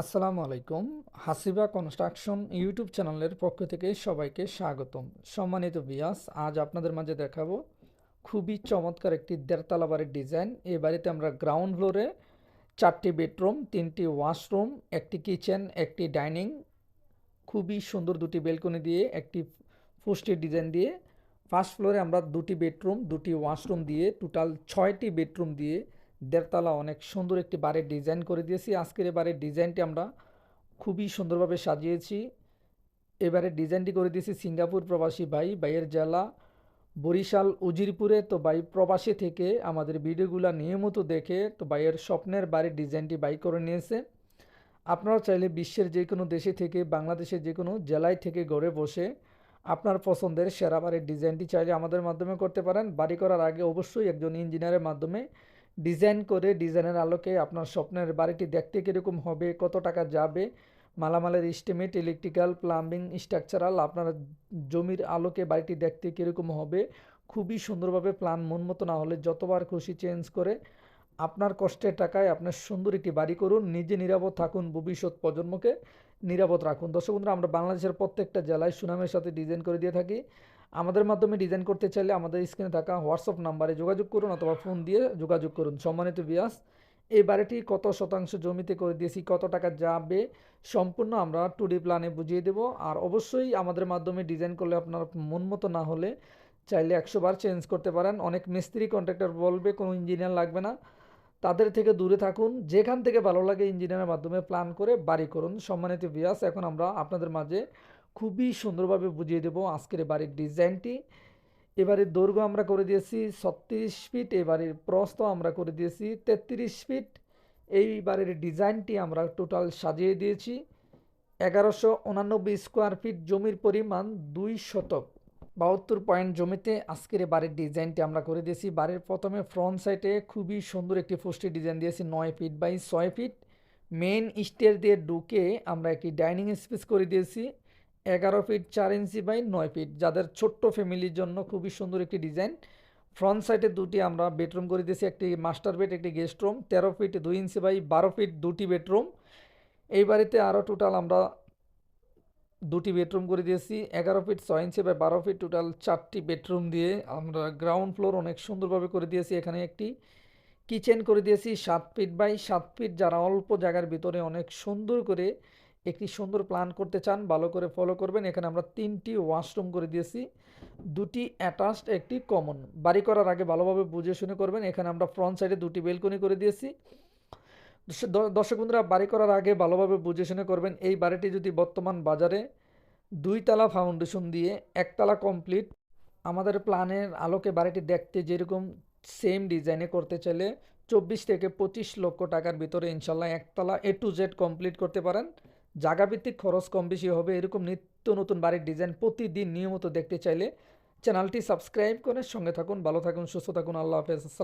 আসসালামু আলাইকুম। হাসিবা construction YouTube চ্যানেলের পক্ষ থেকে সবাইকে স্বাগতম। সম্মানিত বিয়াস আজ আপনাদের মাঝে দেখাবো খুবই চমৎকার একটি দেড়তলা বাড়ির ডিজাইন। এই বাড়িতে আমরা গ্রাউন্ড ফ্লোরে চারটি বেডরুম, তিনটি ওয়াশরুম, একটি কিচেন, একটি ডাইনিং, খুবই সুন্দর দুটি বেলকনি দিয়ে, একটি ফুস্টির ডিজাইন দিয়ে, ফার্স্ট ফ্লোরে আমরা দুটি বেডরুম, দুটি ওয়াশরুম দিয়ে, টোটাল ছয়টি বেডরুম দিয়ে দেড়তলা অনেক সুন্দর একটি বাড়ির ডিজাইন করে দিয়েছি। আজকের এই বাড়ির ডিজাইনটি আমরা খুবই সুন্দরভাবে সাজিয়েছি। এবারে ডিজাইনটি করে দিয়েছি সিঙ্গাপুর প্রবাসী ভাই ভাইয়ের জেলা, বরিশাল, উজিরপুরে। তো ভাই, প্রবাসী থেকে আমাদের ভিডিওগুলো নিয়মিত দেখে তো ভাইয়ের স্বপ্নের বাড়ির ডিজাইনটি বাই করে নিয়েছে। আপনারা চাইলে বিশ্বের যে কোনো দেশে থেকে, বাংলাদেশের যে কোনো জেলায় থেকে ঘরে বসে আপনার পছন্দের সেরা বাড়ির ডিজাইনটি চাইলে আমাদের মাধ্যমে করতে পারেন। বাড়ি করার আগে অবশ্যই একজন ইঞ্জিনিয়ারের মাধ্যমে ডিজাইন করে ডিজাইনের আলোকে আপনার স্বপ্নের বাড়িটি দেখতে কীরকম হবে, কত টাকা যাবে, মালামালের ইস্টিমেট ইলেকট্রিক্যাল প্লাম্বিং স্ট্রাকচারাল আপনার জমির আলোকে বাড়িটি দেখতে কীরকম হবে, খুবই সুন্দরভাবে প্ল্যান মন মতো না হলে যতবার খুশি চেঞ্জ করে আপনার কষ্টের টাকায় আপনার সুন্দর একটি বাড়ি করুন, নিজে নিরাপদ থাকুন ভবিষ্যৎ প্রজন্মকে নিরাপদ রাখুন। দর্শক বন্ধুরা, আমরা বাংলাদেশের প্রত্যেকটা জেলায় সুনামের সাথে ডিজাইন করে দিয়ে থাকি। আমাদের মাধ্যমে ডিজাইন করতে চাইলে আমাদের স্ক্রিনে থাকা হোয়াটসঅ্যাপ নাম্বারে যোগাযোগ করুন অথবা ফোন দিয়ে যোগাযোগ করুন। সম্মানিত বিয়াস এই বাড়িটি কত শতাংশ জমিতে করে দিয়েছি, কত টাকা যাবে, সম্পূর্ণ আমরা টু ডি প্ল্যানে বুঝিয়ে দেবো। আর অবশ্যই আমাদের মাধ্যমে ডিজাইন করলে আপনার মন মতো না হলে চাইলে একশো বার চেঞ্জ করতে পারেন। অনেক মিস্ত্রি কন্ট্রাক্টর বলবে, কোনো ইঞ্জিনিয়ার লাগবে না। তাদের থেকে দূরে থাকুন, যেখান থেকে ভালো লাগে ইঞ্জিনিয়ারের মাধ্যমে প্ল্যান করে বাড়ি করুন। সম্মানিত বিয়াস এখন আমরা আপনাদের মাঝে খুবই সুন্দরভাবে বুঝিয়ে দেবো আজকের বাড়ির ডিজাইনটি। এবারের দৈর্ঘ্য আমরা করে দিয়েছি ছত্রিশ ফিট এবারের প্রস্থ আমরা করে দিয়েছি তেত্রিশ ফিট। এই বাড়ির ডিজাইনটি আমরা টোটাল সাজিয়ে দিয়েছি। এগারোশো উনানব্বই স্কোয়ার ফিট জমির পরিমাণ দুই শতক। বাহাত্তর পয়েন্ট জমিতে আজকের বাড়ির ডিজাইনটি আমরা করে দিয়েছি। বাড়ির প্রথমে ফ্রন্ট সাইডে খুবই সুন্দর একটি পোস্টের ডিজাইন দিয়েছি, নয় ফিট বাই ছয় ফিট। মেন স্টের দিয়ে ঢুকে আমরা একটি ডাইনিং স্পেস করে দিয়েছি। এগারো ফিট চার ইঞ্চি বাই নয় ফিট, যাদের ছোট্ট ফ্যামিলির জন্য খুবই সুন্দর একটি ডিজাইন। ফ্রন্ট সাইডে দুটি আমরা বেডরুম করে দিয়েছি, একটি মাস্টার বেড, একটি গেস্ট রুম। তেরো ফিট দুই ইঞ্চি বাই বারো ফিট দুটি বেডরুম। এই বাড়িতে আরও টোটাল আমরা দুটি বেডরুম করে দিয়েছি। এগারো ফিট ছয় ইঞ্চি বাই বারো ফিট টোটাল চারটি বেডরুম দিয়ে আমরা গ্রাউন্ড ফ্লোর অনেক সুন্দরভাবে করে দিয়েছি। এখানে একটি কিচেন করে দিয়েছি, সাত ফিট বাই সাত ফিট, যারা অল্প জায়গার ভিতরে অনেক সুন্দর করে একটি সুন্দর প্ল্যান করতে চান, ভালো করে ফলো করবেন। এখানে আমরা তিনটি ওয়াশরুম করে দিয়েছি। দুটি অ্যাটাচড একটি কমন বাড়ি করার আগে ভালোভাবে বুঝে শুনে করবেন। এখানে আমরা ফ্রন্ট সাইডে দুটি বেলকনি করে দিয়েছি। দর্শক বন্ধুরা, বাড়ি করার আগে ভালোভাবে বুঝে শুনে করবেন। এই বাড়িটি যদি বর্তমান বাজারে দুইতলা ফাউন্ডেশন দিয়ে একতলা কমপ্লিট আমাদের প্ল্যানের আলোকে বাড়িটি দেখতে যেরকম সেম ডিজাইনে করতে চাইলে চব্বিশ থেকে পঁচিশ লক্ষ টাকার ভিতরে ইনশাল্লাহ একতলা এ টু জেড কমপ্লিট করতে পারেন। জায়গাভিত্তিক খরচ কম বেশি হবে, এরকম নিত্য নতুন বাড়ির ডিজাইন প্রতিদিন নিয়মিত দেখতে চাইলে চ্যানেলটি সাবস্ক্রাইব করে সঙ্গে থাকুন, ভালো থাকুন, সুস্থ থাকুন, আল্লাহ হাফেজ